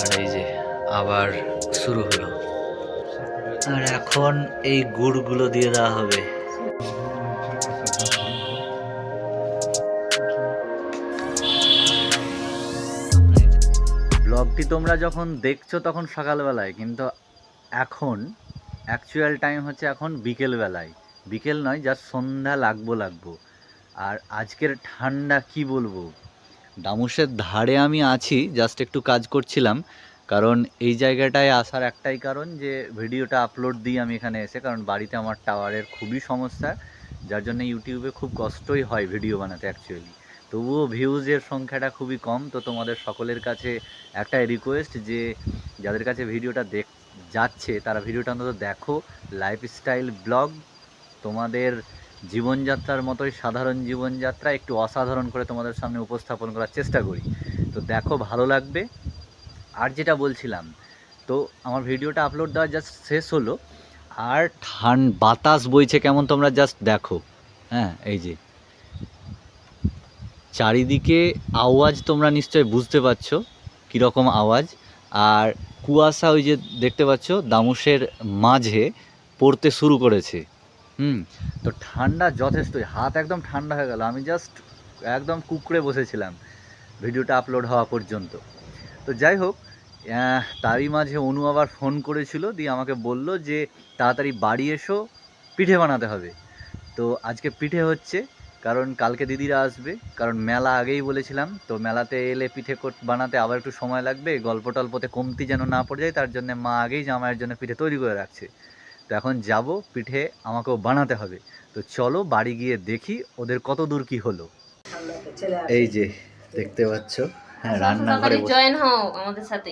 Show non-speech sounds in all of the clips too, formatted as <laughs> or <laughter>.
আর এই যে, আবার শুরু হলো। আর এখন এই গুড়গুলো দিয়ে দেওয়া হবে। ব্লগটি তোমরা যখন দেখছ তখন সকালবেলায়, কিন্তু এখন অ্যাকচুয়াল টাইম হচ্ছে এখন বিকেলবেলায়। বিকেল নয় জাস্ট সন্ধ্যা লাগবো লাগবো। আর আজকের ঠান্ডা কি বলব? ডামুসের ধারে আমি আছি জাস্ট একটু কাজ করছিলাম। কারণ এই জায়গাটায় আসার একটাই কারণ যে, ভিডিওটা আপলোড দিই আমি এখানে এসে, কারণ বাড়িতে আমার টাওয়ারের খুবই সমস্যা, যার জন্য ইউটিউবে খুব কষ্টই হয় ভিডিও বানাতে অ্যাকচুয়ালি তবুও ভিউজের সংখ্যাটা খুবই কম, তো তোমাদের সকলের কাছে একটাই রিকোয়েস্ট যে, যাদের কাছে ভিডিওটা দেখ, যাচ্ছে, তারা ভিডিওটা অন্তত দেখো। লাইফস্টাইল ব্লগ তোমাদের জীবনযাত্রার মতোই সাধারণ জীবনযাত্রা একটু অসাধারণ করে তোমাদের সামনে উপস্থাপন করার চেষ্টা করি। তো দেখো, ভালো লাগবে। আর যেটা বলছিলাম, তো আমার ভিডিওটা আপলোড দেওয়া জাস্ট শেষ হলো। আর ঠান, বাতাস বইছে কেমন তোমরা জাস্ট দেখো। হ্যাঁ এই যে। চারিদিকে আওয়াজ তোমরা নিশ্চয় বুঝতে পারছ কীরকম আওয়াজ। আর কুয়াশা ওই যে দেখতে পাচ্ছ, দামুসের মাঝে পড়তে শুরু করেছে। হুম, তো ঠান্ডা যথেষ্টই হাত একদম ঠান্ডা হয়ে গেল। আমি জাস্ট একদম কুকড়ে বসেছিলাম ভিডিওটা আপলোড হওয়া পর্যন্ত। তো যাই হোক তারই মাঝে অনু আবার ফোন করেছিল, দিয়ে আমাকে বলল যে তাড়াতাড়ি বাড়ি এসো, পিঠে বানাতে হবে। তো আজকে পিঠে হচ্ছে, কারণ কালকে দিদিরা আসবে, কারণ মেলা আগেই বলেছিলাম, তো মেলাতে এলে পিঠে বানাতে আবার একটু সময় লাগবে, গল্প টল্পতে কমতি যেন না পড়ে যায়, তার জন্য মা আগেই জামাইয়ের জন্য পিঠে তৈরি করে রাখছে। তো এখন যাব পিঠে আমাকেও বানাতে হবে। তো চলো বাড়ি গিয়ে দেখি ওদের কত দূর কি হলো। এই যে দেখতে পাচ্ছ? হ্যাঁ রান্নাঘরে বসে- জয়েন হও আমাদের সাথে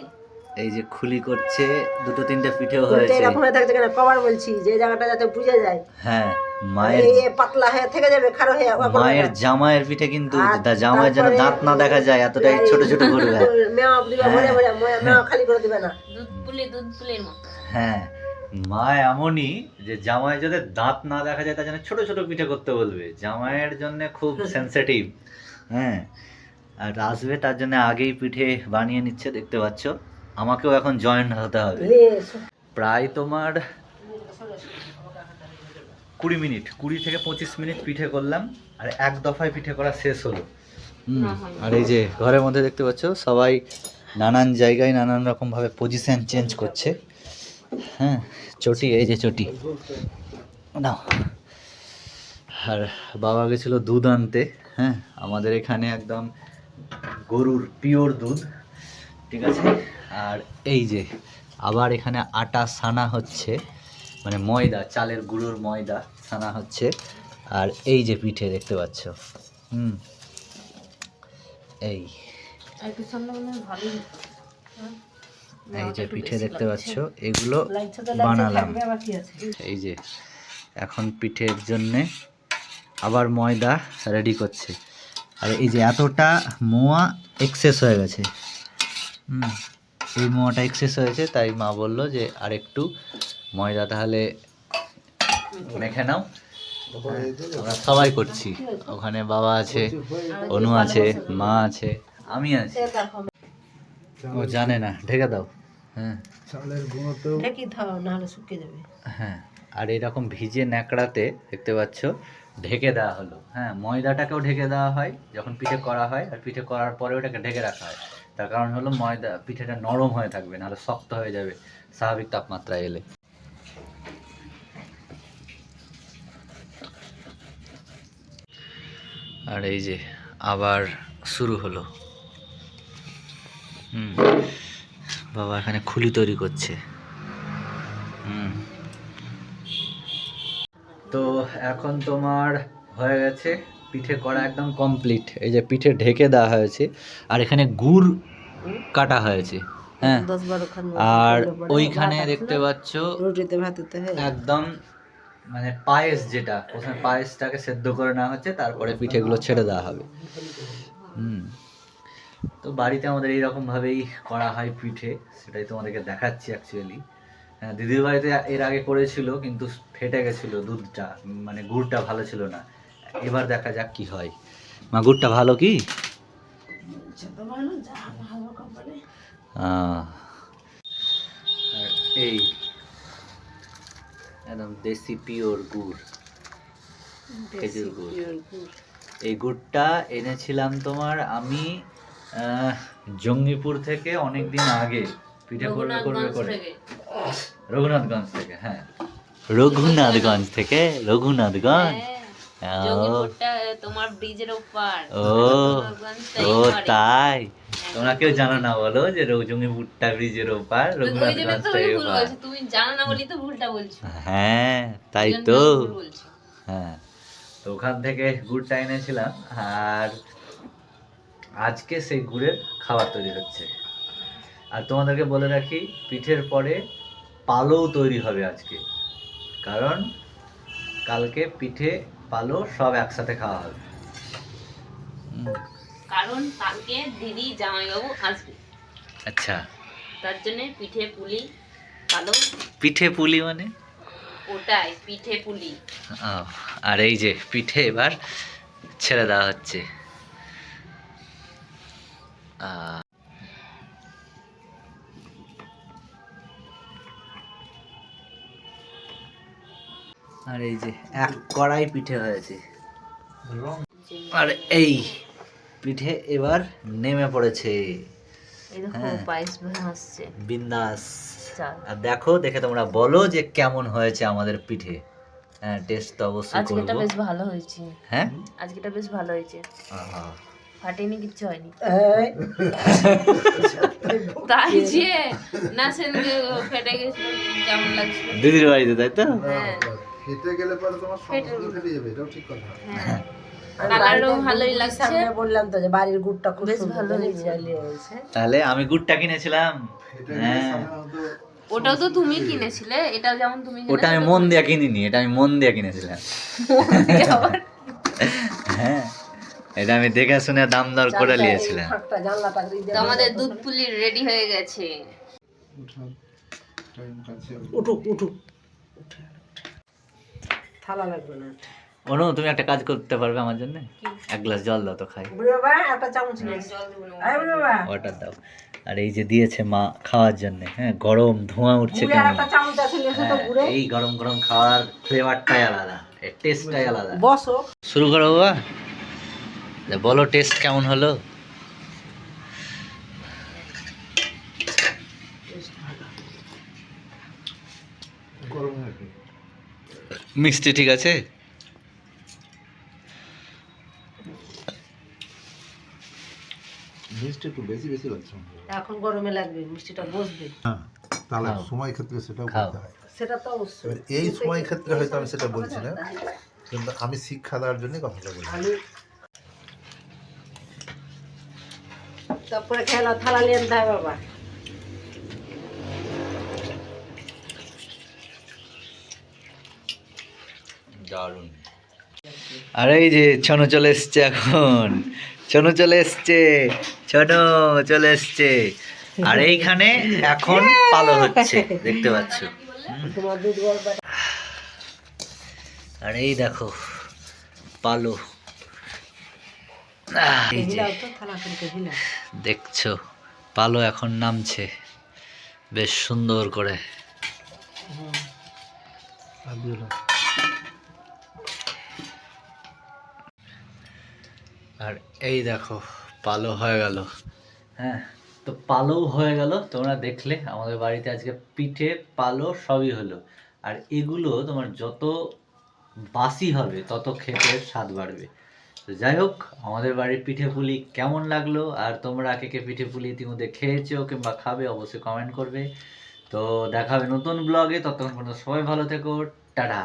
এই যে খুলি করছে দুটো তিনটে পিঠেও হয়েছে। এরকম হয়ে থাকছে কেন? কবার বলছি যে জায়গাটা যাতে বুঝে যায়। হ্যাঁ মায়ের পাতলা হয়ে থেকে যাবে খারো হয়ে মায়ের না। জামাইয়ের পিঠে কিন্তু জামাইয়ের জন্য দাঁত না দেখা যায় এতটাই ছোট ছোট করবে মেয়া দিবে ভরে ভরে মেয়া- মেয়া খালি করে দিবে না। দুধ পুলি দুধ পুলির মতো। হ্যাঁ মা এমনই যে জামাই যদি দাঁত না দেখা যায় তার জন্য ছোট ছোট পিঠে করতে বলবে। জামাইয়ের জন্য খুব <laughs> সেনসিটিভ হ্যাঁ। আর আসবে তার জন্য আগেই পিঠে বানিয়ে নিচ্ছে দেখতে পাচ্ছ। আমাকেও এখন জয়েন হতে হবে। প্রায় তোমার কুড়ি মিনিট কুড়ি থেকে পঁচিশ মিনিট পিঠে করলাম আর এক দফায় পিঠে করা শেষ হলো। হুম, আর এই যে ঘরের মধ্যে দেখতে পাচ্ছ সবাই নানান জায়গায় নানান রকমভাবে পজিশন চেঞ্জ করছে। হ্যাঁ চটি, এই যে চটি। নাও। আর বাবা গেছিল দুধ আনতে হ্যাঁ আমাদের এখানে একদম গরুর পিওর দুধ, ঠিক আছে? আর এই যে, আবার এখানে আটা সানা হচ্ছে মানে ময়দা, চালের গুঁড়োর ময়দা সানা হচ্ছে, আর এই যে পিঠে দেখতে পাচ্ছ, হুম, এই। এই যে পিঠে দেখতে পাচ্ছ এগুলো বানালাম? এই যে এখন পিঠের জন্যে আবার ময়দা রেডি করছে। আর এই যে এতটা মোয়া এক্সেস হয়ে গেছে। হুম এই মোয়াটা এক্সেস হয়েছে তাই মা বলল যে আর একটু ময়দা তাহলে মেখে নাও। আমরা সবাই করছি। ওখানে বাবা আছে অনু আছে মা আছে আমি আছি। ও জানে না ঢেকে দাও। হ্যাঁ। ঢেকে দাও, নাহলে শুকিয়ে যাবে। হ্যাঁ আর এরকম ভিজে ন্যাকড়াতে দেখতে পাচ্ছ ঢেকে দেওয়া হলো। হ্যাঁ ময়দাটাকেও ঢেকে দেওয়া হয় যখন পিঠে করা হয় আর পিঠে করার পরে ওটাকে ঢেকে রাখা হয়। তার কারণ হলো ময়দা পিঠেটা নরম হয়ে থাকবে নাহলে শক্ত হয়ে যাবে স্বাভাবিক তাপমাত্রায় এলে। আর এই যে আবার শুরু হলো। হুম। <laughs> বাবা এখানে খুলি তৈরি করছে। হুম। তো এখন তোমার হয়ে গেছে পিঠে করা একদম কমপ্লিট এই যে পিঠে ঢেকে দেওয়া হয়েছে আর এখানে গুড় কাটা হয়েছে হ্যাঁ? আর ওইখানে দেখতে? পাচ্ছ রুটিতে ভাতিতে একদম মানে পায়েস যেটা প্রথমে পায়েসটাকে সেদ্ধ করে নেওয়া হচ্ছে তারপরে পিঠেগুলো ছেড়ে দেওয়া হবে। হুম। তো বাড়িতে আমাদের এইরকম ভাবেই করা হয় পিঠে সেটাই তোমাদেরকে দেখাচ্ছি অ্যাকচুয়ালি হ্যাঁ দিদির বাড়িতে এর আগে করেছিল কিন্তু ফেটে গেছিল দুধটা মানে গুড়টা ভালো ছিল না। এবার দেখা যাক কি হয়। মা গুড়টা ভালো কি? এই একদম দেশি পিওর গুড় খেজুর গুড়। এই গুড়টা এনেছিলাম তোমার আমি জঙ্গিপুর থেকে অনেক দিন আগে পিঠে করবে করবে করে রঘুনাথগঞ্জ থেকে হ্যাঁ। রঘুনাথগঞ্জ থেকে রঘুনাথগঞ্জ। হ্যাঁ, ও, তোমার ব্রিজের ওপার। ও ও তাই। তোমরা কেউ জানো না বলো যে জঙ্গিপুরটা ব্রিজের ওপার ওই রঘুনাথগঞ্জ থেকে ওপার। তুমি জানো না বলি তো ভুলটা বলছো। হ্যাঁ তাই তো। হ্যাঁ তো ওখান থেকে গুড়টা এনেছিলাম আর আজকে সেই গুড়ের খাবার তৈরি হচ্ছে। আর তোমাদেরকে বলে রাখি পিঠের পরে পালও তৈরি হবে আজকে। কারণ কালকে পিঠে পালো সব একসাথে খাওয়া হবে। কারণ কালকে দিদি জামাইবাবু আসবে। আচ্ছা। তার জন্য পিঠে পুলি পালো পিঠে পুলি মানে? ওটাই পিঠে পুলি। আর এই যে পিঠে এবার ছেড়ে দেওয়া হচ্ছে। আর এই যে এক কড়াই পিঠে হয়েছে। আর এই পিঠে এবার নেমে পড়েছে। হ্যাঁ। বিন্দাস। আর দেখো দেখে তোমরা বলো যে কেমন হয়েছে আমাদের পিঠে। হ্যাঁ টেস্ট তো অবশ্যই আজকেটা করব। বেশ ভালো হয়েছে। হ্যাঁ? আজকেটা বেশ ভালো হয়েছে। আহা। ফাটেনি কিচ্ছু হয়নি। তাই যে না সেদিনকে ফেটে গেছিল কেমন লাগছিল দিদির বাড়িতে তাই তো? হ্যাঁ। ফেটে গেলে পরে তোমার ফেটে ফেটে যাবে এটাও ঠিক কথা। হ্যাঁ। আমি কালারও বাড়িতে ভালোই লাগছে। বললাম তো যে বাড়ির গুড়টা খুব বেশ ভালো করে হয়েছে। জ্বালিয়ে হয়েছে। তাহলে আমি গুড়টা কিনেছিলাম। হ্যাঁ। ওটাও তো তুমি কিনেছিলে? এটাও যেমন তুমি ওটা আমি মন দিয়ে কিনিনি এটা আমি মন দিয়ে কিনেছিলাম। হ্যাঁ। এটা আমি দেখে শুনে দাম দর করে নিয়েছিলাম। আমাদের দুধ পুলি রেডি হয়ে গেছে। উঠুক উঠুক। থালা লাগবে না। অনু তুমি একটা কাজ করতে পারবে আমার জন্য? এক গ্লাস জল দাও তো খাই। ওয়াটার দাও। আর এই যে দিয়েছে মা খাওয়ার জন্য হ্যাঁ গরম ধোঁয়া উঠছে কেমন? হ্যাঁ, এই গরম গরম খাওয়ার ফ্লেভারটাই আলাদা টেস্টটাই আলাদা। বসো। শুরু করো বাবা। বলো টেস্ট কেমন হলো। মিষ্টি ঠিক আছে? মিষ্টি একটু বেশি বেশি লাগছে এখন গরমে লাগবে মিষ্টিটা বসবে। হ্যাঁ তাহলে সময় ক্ষেত্রে সেটাও খাও। বলতে হয়। সেটা তো অবশ্যই। এই সময় ক্ষেত্রে হয়তো আমি সেটা বলছি না কিন্তু আমি শিক্ষা দেওয়ার জন্য কথাটা বলি তারপরে খেলা থালা নিয়ে হয় বাবা। দারুণ। আর এই যে ছনু চলে এসছে এখন। ছনু চলে এসছে ছনু চলে এসছে। আর এইখানে এখন পালো হচ্ছে দেখতে পাচ্ছ। আর এই দেখো পালো আহ, এই যে হিলাও তো থালা করে হিলা দেখছ পালো এখন নামছে। বেশ সুন্দর করে। আর এই দেখো পালো হয়ে গেল। হ্যাঁ তো পালো হয়ে গেল তোমরা দেখলে। আমাদের বাড়িতে আজকে পিঠে পালো সবই হলো। আর এগুলো তোমার যত বাসি হবে তত খেতে স্বাদ বাড়বে। তো যাই হোক আমাদের বাড়ির পিঠে পুলি কেমন লাগল? আর তোমরা কে কে পিঠে পুলি ইতিমধ্যে খেয়েছো কিংবা খাবে, অবশ্যই কমেন্ট করবে। তো দেখা হবে নতুন ব্লগে ততক্ষণ পর্যন্ত সবাই ভালো থেকো, টাটা!